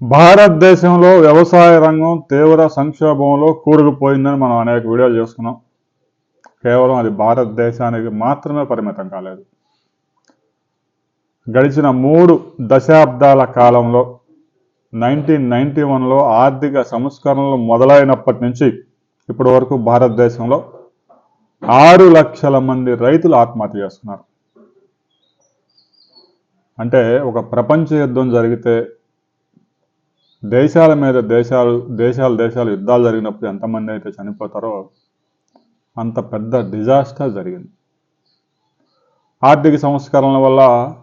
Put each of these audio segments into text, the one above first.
భారతదేశంలో వ్యవసాయ రంగం తీవ్ర సంక్షోభంలో కూరుకుపోయిందని మనం అనేక వీడియోలు చేసుకున్నాం. కేవలం అది భారతదేశానికి మాత్రమే పరిమితం కాలేదు. గడిచిన మూడు దశాబ్దాల కాలంలో నైన్టీన్ నైన్టీ వన్లో ఆర్థిక సంస్కరణలు మొదలైనప్పటి నుంచి ఇప్పటి వరకు భారతదేశంలో ఆరు లక్షల మంది రైతులు ఆత్మహత్య చేస్తున్నారు అంటే ఒక ప్రపంచ యుద్ధం జరిగితే దేశాల మీద దేశాలు దేశాలు దేశాలు యుద్ధాలు జరిగినప్పుడు ఎంతమంది అయితే చనిపోతారో అంత పెద్ద డిజాస్టర్ జరిగింది. ఆర్థిక సంస్కరణల వల్ల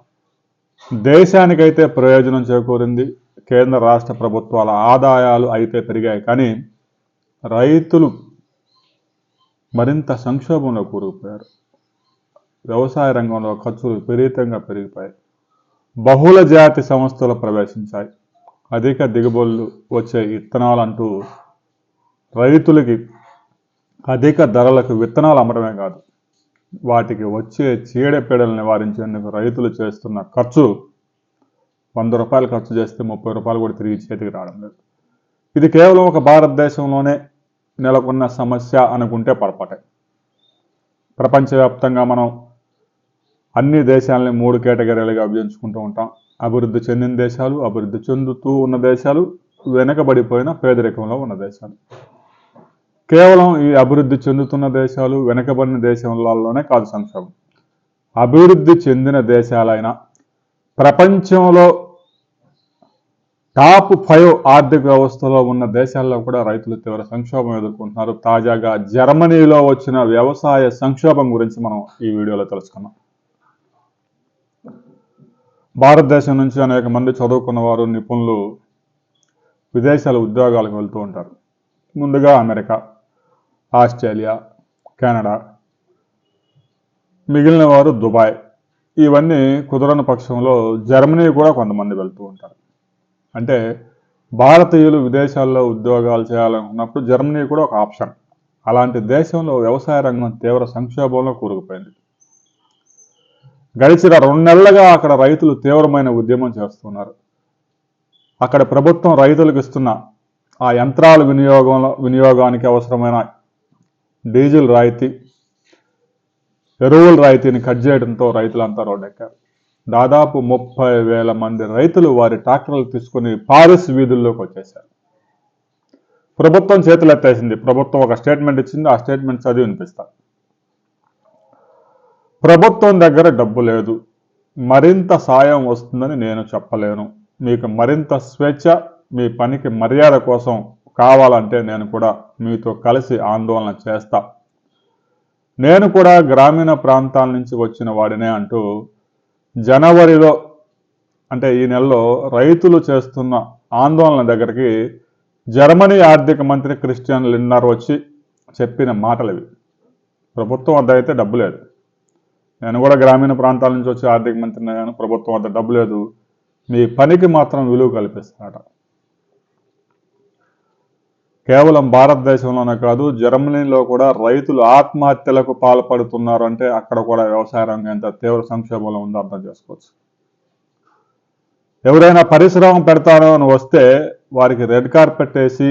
దేశానికైతే ప్రయోజనం చేకూరింది. కేంద్ర రాష్ట్ర ప్రభుత్వాల ఆదాయాలు అయితే పెరిగాయి. కానీ రైతులు మరింత సంక్షోభంలో కూరుకుపోయారు. వ్యవసాయ రంగంలో ఖర్చులు విపరీతంగా పెరిగిపోయాయి. బహుళ జాతి సంస్థలు ప్రవేశించాయి. అధిక దిగుబడులు వచ్చే విత్తనాలు అంటూ రైతులకి అధిక ధరలకు విత్తనాలు అమ్మడమే కాదు వాటికి వచ్చే చీడపీడలు నివారించేందుకు రైతులు చేస్తున్న ఖర్చు వంద రూపాయలు ఖర్చు చేస్తే ముప్పై రూపాయలు కూడా తిరిగి చేతికి రావడం లేదు. ఇది కేవలం ఒక భారతదేశంలోనే నెలకొన్న సమస్య అనుకుంటే పొరపాటే. ప్రపంచవ్యాప్తంగా మనం అన్ని దేశాలని మూడు కేటగిరీలుగా విభజించుకుంటూ ఉంటాం. అభివృద్ధి చెందిన దేశాలు అభివృద్ధి చెందుతూ ఉన్న దేశాలు వెనకబడిపోయిన పేదరికంలో ఉన్న దేశాలు. కేవలం ఈ అభివృద్ధి చెందుతున్న దేశాలు వెనకబడిన దేశంలోనే కాదు సంక్షోభం. అభివృద్ధి చెందిన దేశాలైన ప్రపంచంలో టాప్ ఫైవ్ ఆర్థిక వ్యవస్థలో ఉన్న దేశాల్లో కూడా రైతులు తీవ్ర సంక్షోభం ఎదుర్కొంటున్నారు. తాజాగా జర్మనీలో వచ్చిన వ్యవసాయ సంక్షోభం గురించి మనం ఈ వీడియోలో తెలుసుకున్నాం భారతదేశం నుంచి అనేక మంది చదువుకున్న వారు నిపుణులు విదేశాల ఉద్యోగాలకు వెళ్తూ ఉంటారు. ముందుగా అమెరికా ఆస్ట్రేలియా కెనడా మిగిలిన వారు దుబాయ్. ఇవన్నీ కుదరని పక్షంలో జర్మనీ కూడా కొంతమంది వెళ్తూ ఉంటారు. అంటే భారతీయులు విదేశాల్లో ఉద్యోగాలు చేయాలనుకున్నప్పుడు జర్మనీ కూడా ఒక ఆప్షన్. అలాంటి దేశంలో వ్యవసాయ రంగం తీవ్ర సంక్షోభంలో కూరుకుపోయింది. గడిచిన రెండు నెలలుగా అక్కడ రైతులు తీవ్రమైన ఉద్యమం చేస్తున్నారు. అక్కడ ప్రభుత్వం రైతులకు ఇస్తున్న ఆ యంత్రాల వినియోగంలో వినియోగానికి అవసరమైన డీజిల్ రాయితీ ఎరువుల రాయితీని కట్ చేయడంతో రైతులంతా రోడ్డెక్కారు. దాదాపు ముప్పై వేల మంది రైతులు వారి ట్రాక్టర్లు తీసుకుని పారిస్ వీధుల్లోకి వచ్చేశారు. ప్రభుత్వం చేతులు ఎత్తేసింది ప్రభుత్వం ఒక స్టేట్మెంట్ ఇచ్చింది. ఆ స్టేట్మెంట్ చదివి వినిపిస్తారు ప్రభుత్వం దగ్గర డబ్బు లేదు. మరింత సాయం వస్తుందని నేను చెప్పలేను. మీకు మరింత స్వేచ్ఛ మీ పనికి మర్యాద కోసం కావాలంటే నేను కూడా మీతో కలిసి ఆందోళన చేస్తా. నేను కూడా గ్రామీణ ప్రాంతాల నుంచి వచ్చిన వాడినే అంటూ జనవరిలో అంటే ఈ నెలలో రైతులు చేస్తున్న ఆందోళన దగ్గరికి జర్మనీ ఆర్థిక మంత్రి క్రిస్టియన్ లిన్నర్ వచ్చి చెప్పిన మాటలు ఇవి. ప్రభుత్వం వద్ద అయితే డబ్బు లేదు. నేను కూడా గ్రామీణ ప్రాంతాల నుంచి వచ్చి ఆర్థిక మంత్రిని కానీ ప్రభుత్వం వద్ద డబ్బు లేదు. మీ పనికి మాత్రం విలువ కల్పిస్తాడట కేవలం భారతదేశంలోనే కాదు జర్మనీలో కూడా రైతులు ఆత్మహత్యలకు పాల్పడుతున్నారు అంటే అక్కడ కూడా వ్యవసాయ రంగం ఎంత తీవ్ర సంక్షోభంలో ఉందో అర్థం చేసుకోవచ్చు. ఎవరైనా పరిశ్రమ పెడతారో అని వస్తే వారికి రెడ్ కార్పెట్ వేసి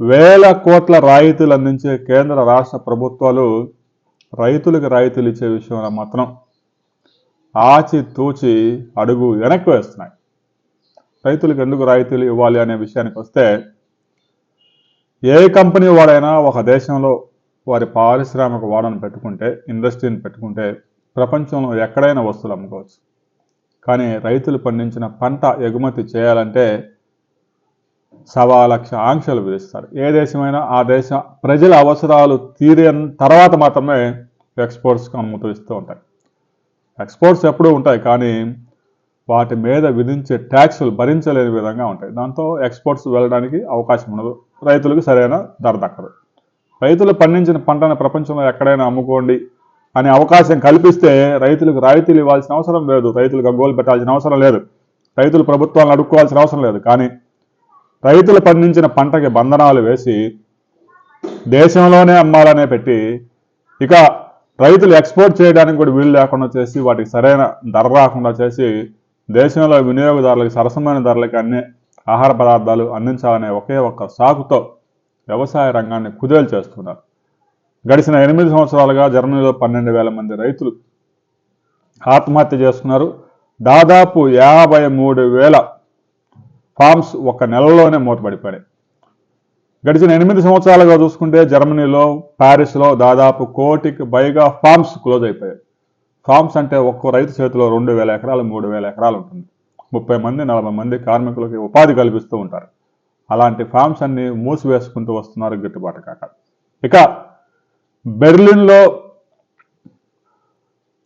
వేల కోట్ల రాయితీలు అందించే కేంద్ర రాష్ట్ర ప్రభుత్వాలు రైతులకు రాయితీలు ఇచ్చే విషయంలో మాత్రం ఆచి తూచి అడుగు వెనక్కి వేస్తున్నాయి. రైతులకు ఎందుకు రాయితీలు ఇవ్వాలి అనే విషయానికి వస్తే ఏ కంపెనీ వాడైనా ఒక దేశంలో వారి పారిశ్రామిక వాడను పెట్టుకుంటే ఇండస్ట్రీని పెట్టుకుంటే ప్రపంచంలో ఎక్కడైనా వస్తువులు అమ్ముకోవచ్చు. కానీ రైతులు పండించిన పంట ఎగుమతి చేయాలంటే సవా లక్ష ఆంక్షలు విధిస్తారు. ఏ దేశమైనా ఆ దేశ ప్రజల అవసరాలు తీరిన తర్వాత మాత్రమే ఎక్స్పోర్ట్స్కి అనుమతి ఇస్తూ ఉంటాయి. ఎక్స్పోర్ట్స్ ఎప్పుడూ ఉంటాయి కానీ వాటి మీద విధించే ట్యాక్సులు భరించలేని విధంగా ఉంటాయి. దాంతో ఎక్స్పోర్ట్స్ వెళ్ళడానికి అవకాశం ఉండదు. రైతులకు సరైన ధర దక్కదు. రైతులు పండించిన పంటను ప్రపంచంలో ఎక్కడైనా అమ్ముకోండి అనే అవకాశం కల్పిస్తే రైతులకు రాయితీలు ఇవ్వాల్సిన అవసరం లేదు. రైతులకు గగ్గోలు పెట్టాల్సిన అవసరం లేదు. రైతులు ప్రభుత్వాలను అడుక్కోవాల్సిన అవసరం లేదు. కానీ రైతులు పండించిన పంటకి బంధనాలు వేసి దేశంలోనే అమ్మాలనే పెట్టి ఇక రైతులు ఎక్స్పోర్ట్ చేయడానికి కూడా వీలు లేకుండా చేసి వాటికి సరైన ధర రాకుండా చేసి దేశంలో వినియోగదారులకు సరసమైన ధరలకి అన్ని ఆహార పదార్థాలు అందించాలనే ఒకే ఒక్క సాకుతో వ్యవసాయ రంగాన్ని కుదేలు చేస్తున్నారు. గడిచిన ఎనిమిది సంవత్సరాలుగా జర్మనీలో పన్నెండు వేల మంది రైతులు ఆత్మహత్య చేస్తున్నారు దాదాపు యాభై మూడు వేల ఫార్మ్స్ ఒక నెలలోనే మూతపడిపోయాయి. గడిచిన ఎనిమిది సంవత్సరాలుగా చూసుకుంటే జర్మనీలో ప్యారిస్లో దాదాపు కోటికి పైగా ఫార్మ్స్ క్లోజ్ అయిపోయాయి. ఫార్మ్స్ అంటే ఒక్కో రైతు చేతిలో రెండు వేల ఎకరాలు మూడు వేల ఎకరాలు ఉంటుంది. ముప్పై మంది నలభై మంది కార్మికులకి ఉపాధి కల్పిస్తూ ఉంటారు. అలాంటి ఫార్మ్స్ అన్ని మూసివేసుకుంటూ వస్తున్నారు గిట్టుబాటు కాక. ఇక బెర్లిన్లో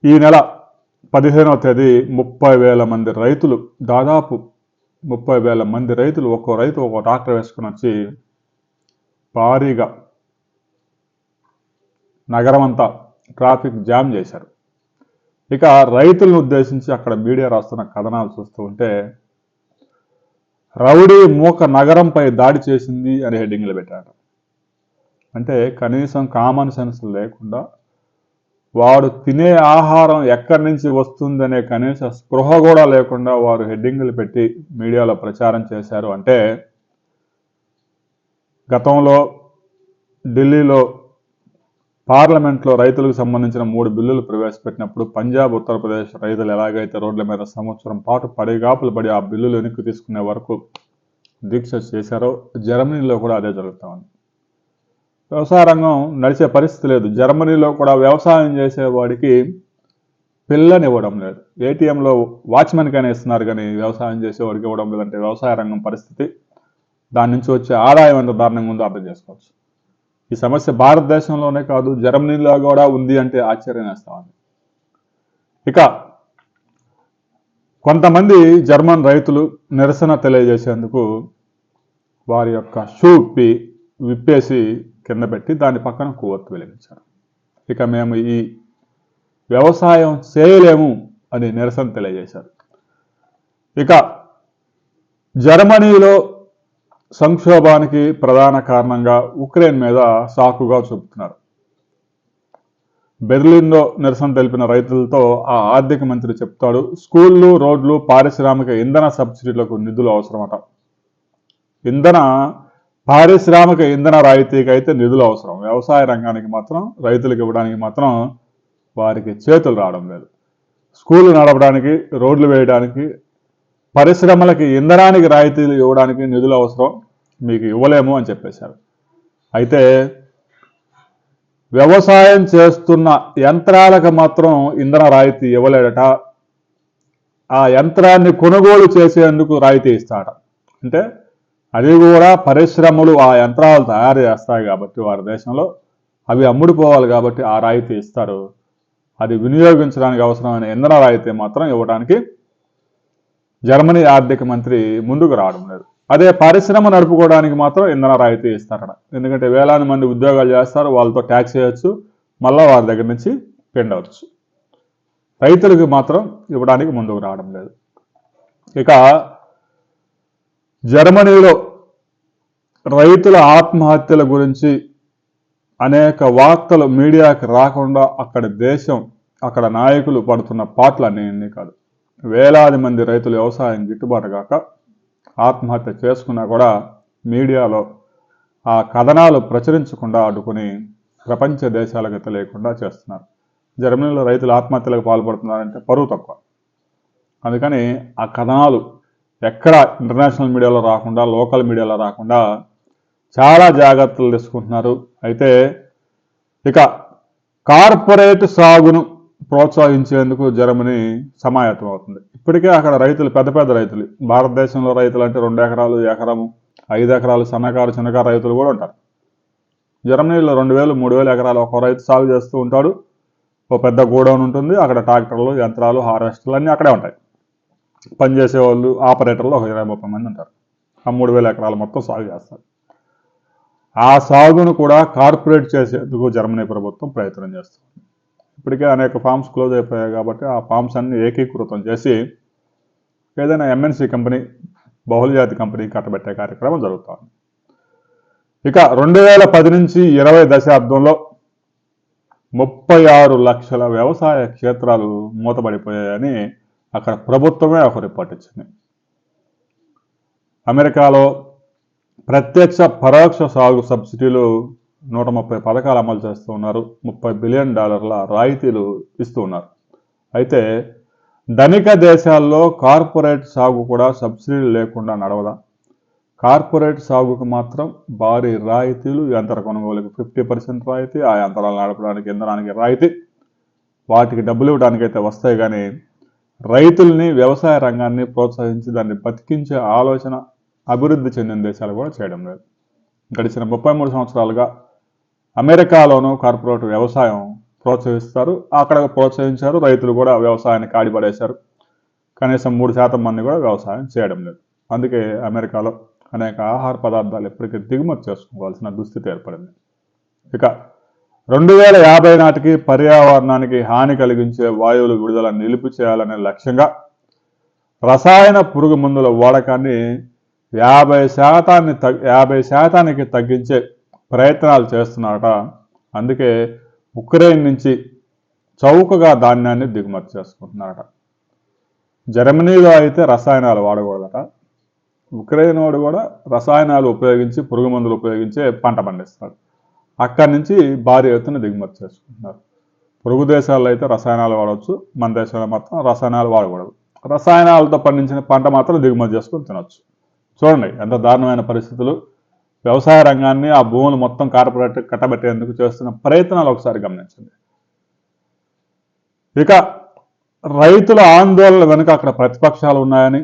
ఈ నెల పదిహేనవ తేదీ ముప్పై వేల మంది రైతులు దాదాపు ముప్పై వేల మంది రైతులు ఒక్కో రైతు ఒక్కో ట్రాక్టర్ వేసుకుని వచ్చి భారీగా నగరం అంతా ట్రాఫిక్ జామ్ చేశారు. ఇక రైతులను ఉద్దేశించి అక్కడ మీడియా రాస్తున్న కథనాలు చూస్తూ ఉంటే రౌడీ మూక నగరంపై దాడి చేసింది అని హెడ్డింగ్లు పెట్టారు. అంటే కనీసం కామన్ సెన్స్ లేకుండా వాడు తినే ఆహారం ఎక్కడి నుంచి వస్తుందనే కనీస స్పృహ కూడా లేకుండా వారు హెడ్డింగులు పెట్టి మీడియాలో ప్రచారం చేశారు. అంటే గతంలో ఢిల్లీలో పార్లమెంట్లో రైతులకు సంబంధించిన మూడు బిల్లులు ప్రవేశపెట్టినప్పుడు పంజాబ్ ఉత్తరప్రదేశ్ రైతులు ఎలాగైతే రోడ్ల మీద సంవత్సరం పాటు పడిగాపులు పడి ఆ బిల్లులు వెనక్కి తీసుకునే వరకు దీక్ష చేశారో జర్మనీలో కూడా అదే జరుగుతూ ఉంది. వ్యవసాయ రంగం నడిచే పరిస్థితి లేదు. జర్మనీలో కూడా వ్యవసాయం చేసేవాడికి పిల్లని ఇవ్వడం లేదు. ఏటీఎంలో వాచ్మెన్కైనా ఇస్తున్నారు కానీ వ్యవసాయం చేసేవాడికి ఇవ్వడం లేదంటే వ్యవసాయ రంగం పరిస్థితి దాని నుంచి వచ్చే ఆదాయం ఎంత దారుణంగా ఉందో అర్థం చేసుకోవచ్చు. ఈ సమస్య భారతదేశంలోనే కాదు జర్మనీలో కూడా ఉంది అంటే ఆశ్చర్యం వేస్తామని ఇక కొంతమంది జర్మన్ రైతులు నిరసన తెలియజేసేందుకు వారి యొక్క షూ విప్పేసి కింద పెట్టి దాని పక్కన కొవ్వొత్తు వెలిగించారు ఇక మేము ఈ వ్యవసాయం చేయలేము అని నిరసన తెలియజేశారు. ఇక జర్మనీలో సంక్షోభానికి ప్రధాన కారణంగా ఉక్రెయిన్ మీద సాకుగా చూపుతున్నారు. బెర్లిన్లో నిరసన తెలిపిన రైతులతో ఆ ఆర్థిక మంత్రి చెప్తాడు స్కూళ్ళు రోడ్లు పారిశ్రామిక ఇంధన సబ్సిడీలకు నిధులు అవసరమట. ఇంధన పారిశ్రామిక ఇంధన రాయితీకి అయితే నిధులు అవసరం. వ్యవసాయ రంగానికి మాత్రం రైతులకు ఇవ్వడానికి మాత్రం వారికి చేతులు రావడం లేదు. స్కూళ్ళు నడపడానికి రోడ్లు వేయడానికి పరిశ్రమలకి ఇంధనానికి రాయితీలు ఇవ్వడానికి నిధులు అవసరం. మీకు ఇవ్వలేము అని చెప్పేశారు. అయితే వ్యవసాయం చేస్తున్న యంత్రాలకు మాత్రం ఇంధన రాయితీ ఇవ్వలేడట. ఆ యంత్రాన్ని కొనుగోలు చేసేందుకు రాయితీ ఇస్తాడ అంటే అది కూడా పరిశ్రమలు ఆ యంత్రాలు తయారు చేస్తాయి కాబట్టి వారి దేశంలో. అవి అమ్ముడుపోవాలి కాబట్టి ఆ రాయితీ ఇస్తారు. అది వినియోగించడానికి అవసరమైన ఇంధన రాయితీ మాత్రం ఇవ్వడానికి జర్మనీ ఆర్థిక మంత్రి ముందుకు రావడం లేదు. అదే పరిశ్రమ నడుపుకోవడానికి మాత్రం ఇంధన రాయితీ ఇస్తారట. ఎందుకంటే వేలాది మంది ఉద్యోగాలు చేస్తారు వాళ్ళతో ట్యాక్స్ చేయొచ్చు మళ్ళీ వారి దగ్గర నుంచి పిండవచ్చు రైతులకు మాత్రం ఇవ్వడానికి ముందుకు రావడం లేదు. ఇక జర్మనీలో రైతుల ఆత్మహత్యల గురించి అనేక వార్తలు మీడియాకి రాకుండా అక్కడ దేశం అక్కడ నాయకులు పడుతున్న పాటలు అన్నీ కాదు. వేలాది మంది రైతులు వ్యవసాయం గిట్టుబాటు కాక ఆత్మహత్య చేసుకున్నా కూడా మీడియాలో ఆ కథనాలు ప్రచురించకుండా అడ్డుకుని ప్రపంచ దేశాలకు తెలియకుండా చేస్తున్నారు. జర్మనీలో రైతులు ఆత్మహత్యలకు పాల్పడుతున్నారంటే పరువు తక్కువ. అందుకని ఆ కథనాలు ఎక్కడ ఇంటర్నేషనల్ మీడియాలో రాకుండా లోకల్ మీడియాలో రాకుండా చాలా జాగ్రత్తలు తీసుకుంటున్నారు. అయితే ఇక కార్పొరేట్ సాగును ప్రోత్సహించేందుకు జర్మనీ సమాయత్తం అవుతుంది. ఇప్పటికే అక్కడ రైతులు పెద్ద పెద్ద రైతులు భారతదేశంలో రైతులు అంటే రెండు ఎకరాలు ఎకరము ఐదు ఎకరాలు సన్నకారు చిన్నకారు రైతులు కూడా ఉంటారు. జర్మనీలో రెండు వేలు మూడు వేలు ఎకరాలు ఒక రైతు సాగు చేస్తూ ఉంటాడు. ఒక పెద్ద గోడౌన్ ఉంటుంది. అక్కడ ట్రాక్టర్లు యంత్రాలు హార్వెస్టర్లు అన్నీ అక్కడే ఉంటాయి. పనిచేసే వాళ్ళు ఆపరేటర్లు ఒక ఇరవై ముప్పై మంది ఉంటారు. ఆ మూడు వేల ఎకరాలు మొత్తం సాగు చేస్తారు. ఆ సాగును కూడా కార్పొరేట్ చేసేందుకు జర్మనీ ప్రభుత్వం ప్రయత్నం చేస్తుంది. ఇప్పటికే అనేక ఫామ్స్ క్లోజ్ అయిపోయాయి కాబట్టి ఆ ఫామ్స్ అన్ని ఏకీకృతం చేసి ఏదైనా ఎంఎన్సీ కంపెనీ బహుళజాతి కంపెనీ కట్టబెట్టే కార్యక్రమం జరుగుతోంది. ఇక రెండు వేల పది నుంచి ఇరవై దశాబ్దంలో ముప్పై ఆరు లక్షల వ్యవసాయ క్షేత్రాలు మూతపడిపోయాయని అక్కడ ప్రభుత్వమే ఒక రిపోర్ట్ ఇచ్చింది అమెరికాలో ప్రత్యక్ష పరోక్ష సాగు సబ్సిడీలు నూట ముప్పై పథకాలు అమలు చేస్తూ ఉన్నారు. ముప్పై బిలియన్ డాలర్ల రాయితీలు ఇస్తూ ఉన్నారు. అయితే ధనిక దేశాల్లో కార్పొరేట్ సాగు కూడా సబ్సిడీలు లేకుండా నడవదా? కార్పొరేట్ సాగుకు మాత్రం భారీ రాయితీలు యంత్ర కొనుగోలుకి ఫిఫ్టీ పర్సెంట్ రాయితీ ఆ యంత్రాలు నడపడానికి ఇంధనానికి రాయితీ వాటికి డబ్బులు ఇవ్వడానికి అయితే వస్తాయి కానీ రైతుల్ని వ్యవసాయ రంగాన్ని ప్రోత్సహించి దాన్ని బతికించే ఆలోచన అభివృద్ధి చెందిన దేశాలు కూడా చేయడం లేదు. గడిచిన ముప్పై మూడు సంవత్సరాలుగా అమెరికాలోనూ కార్పొరేట్ వ్యవసాయం ప్రోత్సహిస్తారు. అక్కడ ప్రోత్సహించారు రైతులు కూడా వ్యవసాయాన్ని కాడిపడేశారు కనీసం మూడు శాతం మంది కూడా వ్యవసాయం చేయడం లేదు. అందుకే అమెరికాలో అనేక ఆహార పదార్థాలు ఎప్పటికీ దిగుమతి చేసుకోవాల్సిన దుస్థితి ఏర్పడింది. ఇక రెండు వేల యాభై నాటికి పర్యావరణానికి హాని కలిగించే వాయువులు విడుదల నిలుపు చేయాలనే లక్ష్యంగా రసాయన పురుగు మందుల వాడకాన్ని యాభై శాతాన్ని తగ్ యాభై శాతానికి తగ్గించే ప్రయత్నాలు చేస్తున్నారట. అందుకే ఉక్రెయిన్ నుంచి చౌకగా ధాన్యాన్ని దిగుమతి చేసుకుంటున్నారట. జర్మనీలో అయితే రసాయనాలు వాడకూడదట. ఉక్రెయిన్ వాడు కూడా రసాయనాలు ఉపయోగించి పురుగు మందులు ఉపయోగించే పంట పండిస్తాడు. అక్కడి నుంచి భారీ ఎత్తున దిగుమతి చేసుకుంటున్నారు. పొరుగు దేశాల్లో అయితే రసాయనాలు వాడవచ్చు. మన దేశంలో మాత్రం రసాయనాలు వాడకూడదు. రసాయనాలతో పండించిన పంట మాత్రం దిగుమతి చేసుకొని తినొచ్చు. చూడండి ఎంత దారుణమైన పరిస్థితులు. వ్యవసాయ రంగాన్ని ఆ భూములు మొత్తం కార్పొరేట్ కట్టబెట్టేందుకు చేస్తున్న ప్రయత్నాలు ఒకసారి గమనించండి. ఇక రైతుల ఆందోళన వెనుక అక్కడ ప్రతిపక్షాలు ఉన్నాయని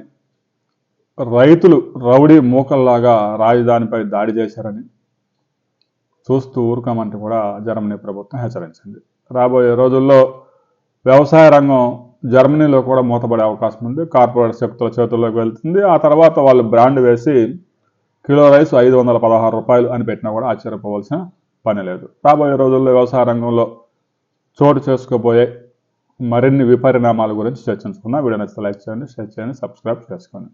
రైతులు రౌడీ మూకల్లాగా రాజధానిపై దాడి చేశారని చూస్తూ ఊరుకోమంటే కూడా జర్మనీ ప్రభుత్వం హెచ్చరించింది. రాబోయే రోజుల్లో వ్యవసాయ రంగం జర్మనీలో కూడా మూతపడే అవకాశం ఉంది. కార్పొరేట్ శక్తుల చేతుల్లోకి వెళ్తుంది. ఆ తర్వాత వాళ్ళు బ్రాండ్ వేసి కిలో రైస్ ఐదు వందల పదహారు రూపాయలు అని పెట్టినా కూడా ఆశ్చర్యపోవాల్సిన పని లేదు. రాబోయే రోజుల్లో వ్యవసాయ రంగంలో చోటు చేసుకోబోయే మరిన్ని విపరిణామాల గురించి చర్చించుకున్నా వీడియో నచ్చితే లైక్ చేయండి షేర్ చేయండి సబ్స్క్రైబ్ చేసుకోండి.